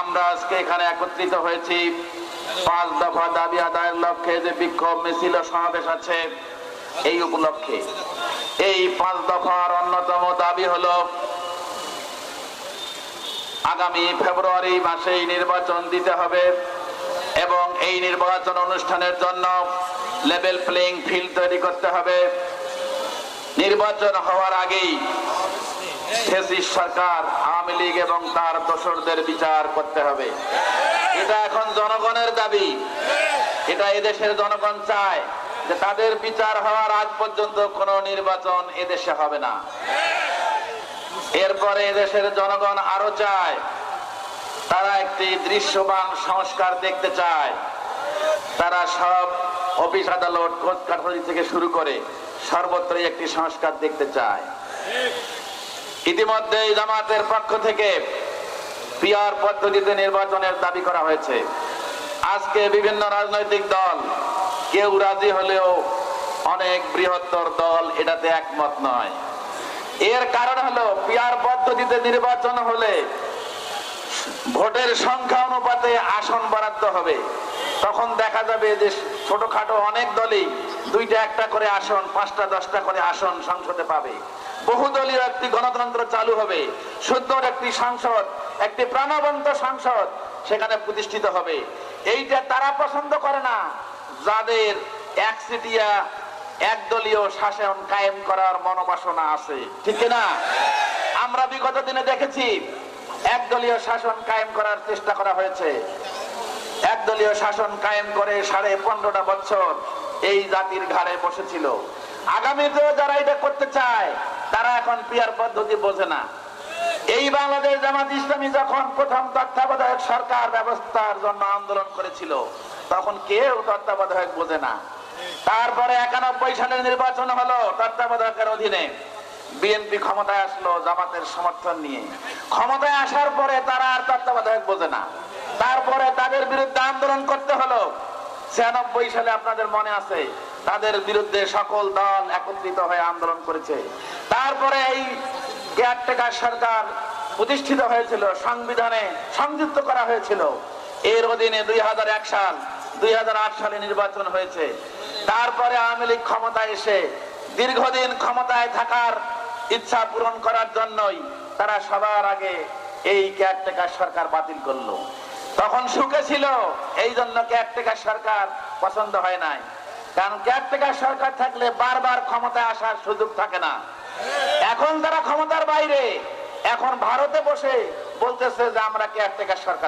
আমরা আজকে এখানে একত্রিত হয়েছি। পাঁচ দফা দাবি আদায়ের লক্ষ্যে যে বিক্ষোভ মিছিল সমাবেশ আছে, এই উপলক্ষে। এই পাঁচ দফার অন্যতম দাবি হলো, আগামী ফেব্রুয়ারি মাসেই নির্বাচন দিতে হবে এবং এই নির্বাচন অনুষ্ঠানের জন্য লেভেল প্লেইং ফিল্ড তৈরি করতে হবে। নির্বাচন হওয়ার আগেই ফেসিস সরকার, আওয়ামী লীগ এবং তার দোসরদের বিচার করতে হবে। এটা এখন জনগণের দাবি। এটা এদেশের জনগণ চায় যে তাদের বিচার হওয়ার পর্যন্ত কোনো নির্বাচন এদেশে হবে না। এরপরে এদেশের জনগণ আরও চায়, তারা একটি দৃশ্যমান সংস্কার দেখতে চায়। তারা সব অফিস আদালত, কোর্ট কাঠারি থেকে শুরু করে সর্বত্রই একটি সংস্কার দেখতে চায়। ইতিমধ্যে জামাতের পক্ষ থেকে পিয়ার পদ্ধতিতে নির্বাচনের দাবি করা হয়েছে। আজকে বিভিন্ন রাজনৈতিক দল, কেউ রাজি হলেও অনেক বৃহত্তর দল এটাতে একমত নয়। এর কারণ হলো পিয়ার পদ্ধতিতে নির্বাচন হলে ভোটের সংখ্যা অনুপাতে আসন বরাদ্দ হবে। তখন দেখা যাবে যে ছোটখাটো অনেক দলই দুইটা একটা করে আসন, পাঁচটা, দশটা করে আসন সংসদে পাবে। বহুদলীয় একটি গণতন্ত্র চালু হবে। সুন্দর একটি সংসদ, একটি প্রাণবন্ত সংসদ সেখানে প্রতিষ্ঠিত হবে। এইটা তারা পছন্দ করে না। যাদের একসিটিয়া একদলীয় শাসন কায়েম করার মনোবাসনা আছে। ঠিক না আমরা বিগত দিনে দেখেছি একদলীয় শাসন কায়েম করার চেষ্টা করা হয়েছে। একদলীয় শাসন কায়েম করে সাড়ে পনেরোটা বছর এই জাতির ঘাড়ে বসেছিল। আগামীতেও যারা এটা করতে চায়, তারা এখন পিয়ার পদ্ধতি বোঝে না। এই বাংলাদেশ জামাত ইসলামী যখন প্রথম তত্ত্বাবধায়ক সরকার ব্যবস্থার জন্য আন্দোলন করেছিল, তখন কেউ তত্ত্বাবধায়ক বোঝে না। তারপরে একানব্বই সালের নির্বাচন হলো তত্ত্বাবধায়কের অধীনে। বিএনপি ক্ষমতায় আসলো জামাতের সমর্থন নিয়ে। ক্ষমতায় আসার পরে তারা আর তত্ত্বাবধায়ক বোঝে না। তারপরে তাদের বিরুদ্ধে আন্দোলন করতে হলো। ছিয়ানব্বই সালে আপনাদের মনে আছে, তাদের বিরুদ্ধে সকল দল একত্রিত হয়ে আন্দোলন করেছে। তারপরে এই কেয়ারটেকার সরকার প্রতিষ্ঠিত হয়েছিল, সংবিধানে সংযুক্ত করা হয়েছিল। এর অধীনে দুই হাজার এক সাল, দুই হাজার আট সালে নির্বাচন হয়েছে। তারপরে আওয়ামী লীগ ক্ষমতায় এসে দীর্ঘদিন ক্ষমতায় থাকার ইচ্ছা পূরণ করার জন্যই তারা সবার আগে এই কেয়ারটেকার সরকার বাতিল করল। তখন সুখে ছিল এই জন্য কেয়ারটেকার সরকার পছন্দ হয় নাই। কারণ কেয়ারটেকার সরকার থাকলে বারবার ক্ষমতায় আসার সুযোগ থাকে না। এখন তারা ক্ষমতার বাইরে, এখন ভারতে বসে বলতেছে যে আমরা কেয়ারটেকার সরকার